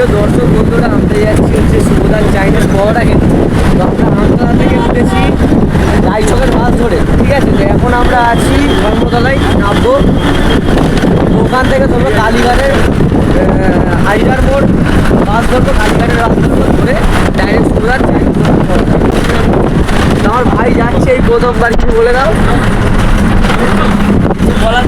প্রিয় দর্শক বন্ধুরা, আমরা যাচ্ছি হচ্ছে সুবোধান চাইনিজ পরোটা কিন্তু তো আমরা আমতলা থেকে উঠেছি রায়চকের বাস ধরে, ঠিক আছে? তো এখন আমরা আছি ধর্মতলায়, নামবো। ওখান থেকে ধরবো কালীঘাটের হাইডার মোড়। বাস ধরবো কালীঘাটের ধরবো ধরে ডাইরেক্ট সুবোধান চাইনিজ আমার ভাই যাচ্ছে এই প্রথমবার কিছু বলে দাও? বলার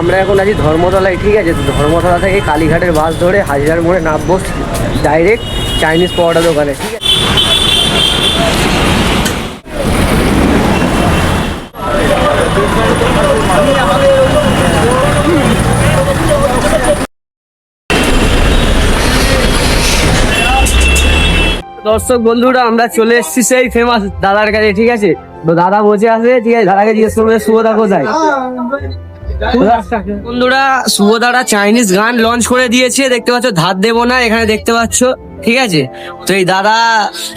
আমরা এখন আছি ধর্মতলায়, ঠিক আছে? ধর্মতলা থেকে কালীঘাটের বাস ধরে হাজার মোড়ে নামবো ডাইরেক্ট চাইনিজ পরোটা দোকানে, ঠিক আছে? দর্শক বন্ধুরা, আমরা চলে এসেছি সেই ফেমাস দাদার কাছে, ঠিক আছে? তো দাদা বসে আছে, ঠিক আছে? দাদাকে জিজ্ঞেস করবে শুভদা কোথায় বন্ধুরা শুভদারা চাইনিজ গান লঞ্চ করে দিয়েছে। দেখতে পাচ্ছ ধার দেবো না এখানে দেখতে পাচ্ছ। ঠিক আছে? তো এই দাদা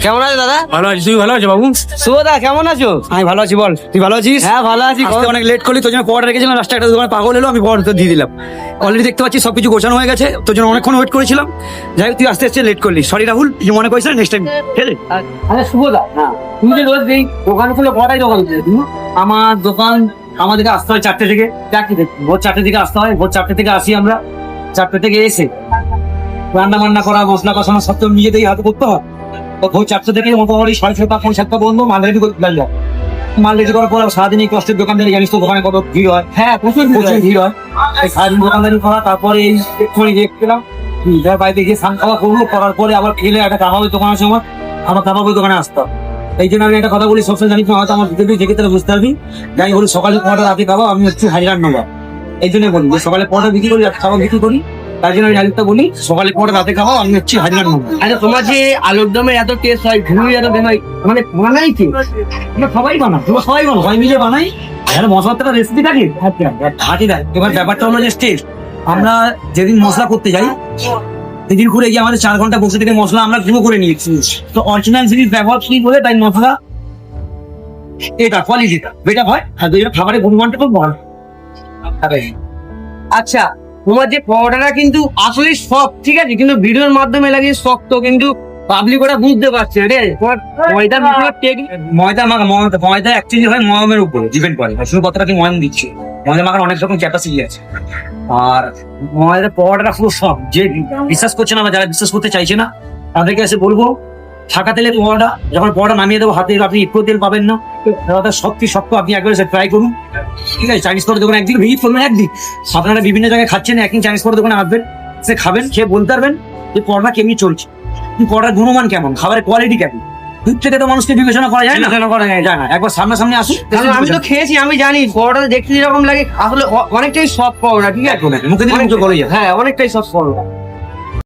কেমন আছে দাদা? ভালো আছি তুই ভালো আছো বাবু? শুভদা কেমন আছো? আমি ভালো আছি বল। তুই ভালো আছিস? হ্যাঁ ভালো আছি। অনেক লেট করলি তোর জন্য পড়া রেখেছিলাম রাস্তা একটা দোকানে পাগল এলো আমি পড়া দিয়ে দিলাম। অলরেডি দেখতে পাচ্ছি সবকিছু গোছানো হয়ে গেছে তোর জন্য অনেকক্ষণ ওয়েট করেছিলাম। যাই হোক তুই আস্তে আস্তে লেট করলি। সরি রাহুল কিছু মনে করিস না নেক্সট টাইম ঠিক আছে? আরে শুভদা তুমি যে রোজ এই দোকান খুলে বড়াই দোকান আমার দোকান আমাদেরকে আসতে হয় চারটে থেকে। ভোর চারটে থেকে আসতে হয় ভোর চারটে থেকে আসি আমরা। চারটে থেকে এসে রান্না বান্না করা মশলা কষানো সব তো নিজেদেরই হাতে করতে হয়। তো ভোর চারটে থেকে মোটামুটি সাড়ে ছটা পৌনে সাতটা পর্যন্ত মাল রেডি লাগল মাল রেডি করার পর সারাদিন এই কষ্টের দোকানদারি জানিস তো দোকানে কত ভিড় হয়? হ্যাঁ প্রচুর প্রচুর ভিড় হয়। সারাদিন দোকানদারি করা তারপরে এই এক্ষুনি দেখলাম যার বাড়িতে গিয়ে স্নান খাওয়া করব করার পরে আবার গেলে একটা কাবাবের দোকান আছে আমার। কাবাবের দোকানে আসতে হয়। এই জন্য আমি একটা কথা বলি সবসময় জানি হয়তো আমার ভিতরে থেকে তাহলে বুঝতে পারবি। যাই বলি সকালে পরোটা রাতে খাব আমি হচ্ছে হাজিরার নেব এই জন্য বলি যে সকালে পরোটা বিক্রি করি রাতে খাবার বিক্রি করি তাই জন্য আমি ডাইরেক্টটা বলি সকালে পরোটা রাতে খাব আমি হচ্ছে হাজিরার নেব আচ্ছা তোমার যে আলুর দমে এত টেস্ট হয় ঘুরি এত হয় মানে বানাই কি? সবাই বানাই। তোমরা সবাই বানাও। সবাই মিলে বানাই। আর মশলার তো রেসিপি থাকে। হাতি দেয় এবার ব্যাপারটা হলো যে স্টেজ আমরা যেদিন মশলা করতে যাই সেদিন করে গিয়ে আমাদের চার ঘণ্টা বসে থেকে মশলা আমরা গুঁড়ো করে নিয়েছি। তো অরিজিনাল জিনিস ব্যবহার করি বলে? তাই মশলা? এটা কোয়ালিটিটা বেটা হয় আর দুইটা খাবারের গুণমানটা খুব ভালো। আচ্ছা তোমার যে পরোটাটা কিন্তু আসলে সফট ঠিক আছে? কিন্তু ভিডিওর মাধ্যমে লাগিয়ে শক্ত কিন্তু পাবলিক ওটা বুঝতে পারছে রে তোমার ভিতরে ময়দা ময়দা ময়দা অ্যাকচুয়ালি হয় ময়মের উপরে ডিপেন্ড করে। শুধু কথাটা কি ময়ম দিচ্ছে? ময়দা মাখার অনেক রকম ক্যাপাসিটি আছে। আর আমাদের পরোটাটা পুরো সব, যে বিশ্বাস করছে না, বা যারা বিশ্বাস করতে চাইছে না, তাদেরকে এসে বলব ছাকা তেলের পরোটা যখন পরোটা নামিয়ে দেবো, হাতে আপনি একটু তেল পাবেন না। পরোটা শক্তি শক্ত আপনি একবার এসে ট্রাই করুন। ঠিক আছে চাইনিজ পরোটা দোকানে একদিন ভিজিট করবেন, একদিন। আপনারা বিভিন্ন জায়গায় খাচ্ছেন, একদিন চাইনিজ পরোটা দোকানে আসবেন সে খাবেন, খেয়ে বলতে পারবেন যে পরোটা কেমনি চলছে। পরোটার গুণমান কেমন, খাবারের কোয়ালিটি কেমন। দূর থেকে তো মানুষকে বিবেচনা করা যায় না কেন করা যায় না। একবার সামনাসামনি আসুন কারণ আমি তো খেয়েছি আমি জানি পরোটা দেখতে যেরকম লাগে আসলে অনেকটাই সফট পরোটা ঠিক আছে। মুখে দিলে মুখে যায়। হ্যাঁ অনেকটাই সফট পরোটা